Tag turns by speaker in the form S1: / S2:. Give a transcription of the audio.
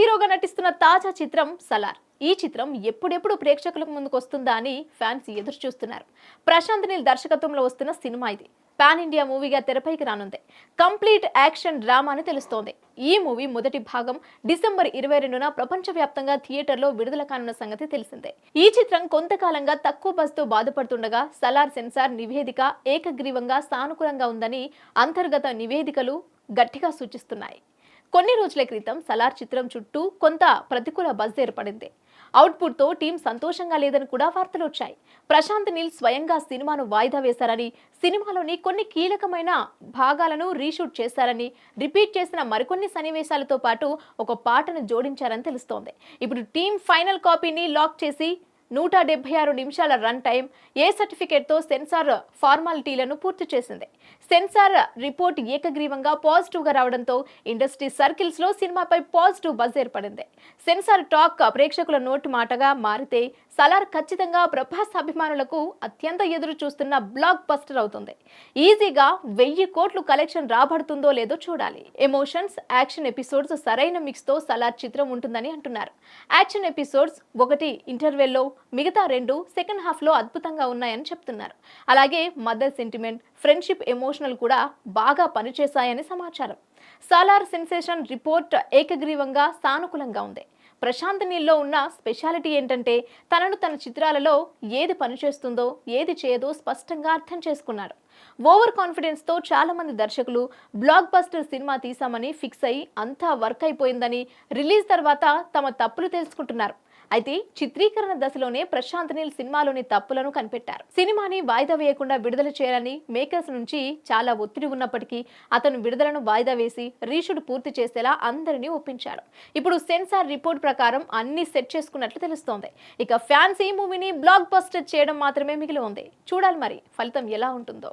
S1: హీరోగా నటిస్తున్న తాజా చిత్రం సలార్. ఈ చిత్రం ఎప్పుడెప్పుడు ప్రేక్షకులకు ముందుకు వస్తుందా అని ఫ్యాన్స్ ఎదురు చూస్తున్నారు. ప్రశాంత్ నీల్ దర్శకత్వంలో వస్తున్న సినిమా ఇది. పాన్ ఇండియా మూవీగా తెరపైకి రానుంది. కంప్లీట్ యాక్షన్ డ్రామా అని తెలుస్తోంది. ఈ మూవీ మొదటి భాగం డిసెంబర్ ఇరవై రెండున ప్రపంచవ్యాప్తంగా థియేటర్లో విడుదల కానున్న సంగతి తెలిసిందే. ఈ చిత్రం కొంతకాలంగా తక్కువ బస్తో బాధపడుతుండగా సలార్ సెన్సార్ నివేదిక ఏకగ్రీవంగా సానుకూలంగా ఉందని అంతర్గత నివేదికలు గట్టిగా సూచిస్తున్నాయి. కొన్ని రోజుల క్రితం సలార్ చిత్రం చుట్టూ కొంత ప్రతికూల బజ్ ఏర్పడింది. అవుట్పుట్తో టీం సంతోషంగా లేదని కూడా వార్తలు వచ్చాయి ప్రశాంత్ నీల్ స్వయంగా సినిమాను వాయిదా వేశారని సినిమాలోని కొన్ని కీలకమైన భాగాలను రీషూట్ చేశారని రిపీట్ చేసిన మరికొన్ని సన్నివేశాలతో పాటు ఒక పాటను జోడించారని తెలుస్తోంది. ఇప్పుడు టీం ఫైనల్ కాపీని లాక్ చేసి నూట డెబ్బై ఆరు నిమిషాల రన్ టైం ఏ సర్టిఫికేట్తో సెన్సార్ ఫార్మాలిటీలను పూర్తి చేసింది. సెన్సార్ రిపోర్ట్ ఏకగ్రీవంగా పాజిటివ్గా రావడంతో ఇండస్ట్రీ సర్కిల్స్లో సినిమాపై పాజిటివ్ బజ్ ఏర్పడింది. సెన్సార్ టాక్ ప్రేక్షకుల నోటు మాటగా మారితే సలార్ ఖచ్చితంగా ప్రభాస్ అభిమానులకు అత్యంత ఎదురు చూస్తున్న బ్లాక్ బస్టర్ అవుతుంది. ఈజీగా వెయ్యి కోట్లు కలెక్షన్ రాబడుతుందో లేదో చూడాలి. ఎమోషన్స్ యాక్షన్ ఎపిసోడ్స్ సరైన మిక్స్తో సలార్ చిత్రం ఉంటుందని అంటున్నారు. యాక్షన్ ఎపిసోడ్స్ ఒకటి ఇంటర్వెల్లో మిగతా రెండు సెకండ్ హాఫ్లో అద్భుతంగా ఉన్నాయని చెప్తున్నారు. అలాగే mother sentiment friendship emotion emotional కూడా బాగా పనిచేశాయని సమాచారం. సాలార్ సెన్సేషన్ రిపోర్ట్ ఏకగ్రీవంగా సానుకూలంగా ఉంది. ప్రశాంత్ నీల్లో ఉన్న స్పెషాలిటీ ఏంటంటే తనను తన చిత్రాలలో ఏది పనిచేస్తుందో ఏది చేయదో స్పష్టంగా అర్థం చేసుకున్నాడు ఓవర్ కాన్ఫిడెన్స్తో చాలామంది దర్శకులు బ్లాక్ బస్టర్ సినిమా తీసామని ఫిక్స్ అయి అంతా వర్క్ అయిపోయిందని రిలీజ్ తర్వాత తమ తప్పులు తెలుసుకుంటున్నారు. అయితే చిత్రీకరణ దశలోనే ప్రశాంత్ నీల్ సినిమాలోని తప్పులను కనిపెట్టారు. సినిమాని వాయిదా వేయకుండా విడుదల చేయాలని మేకర్స్ నుంచి చాలా ఒత్తిడి ఉన్నప్పటికీ అతను విడుదలను వాయిదా వేసి రీషూట్ పూర్తి చేసేలా అందరినీ ఒప్పించాడు ఇప్పుడు సెన్సార్ రిపోర్ట్ ప్రకారం అన్ని సెట్ చేసుకున్నట్లు తెలుస్తోంది. ఇక ఫ్యాన్స్ ఈ మూవీని బ్లాక్ బస్టర్ చేయడం మాత్రమే మిగిలి ఉంది. చూడాలి మరి ఫలితం ఎలా ఉంటుందో.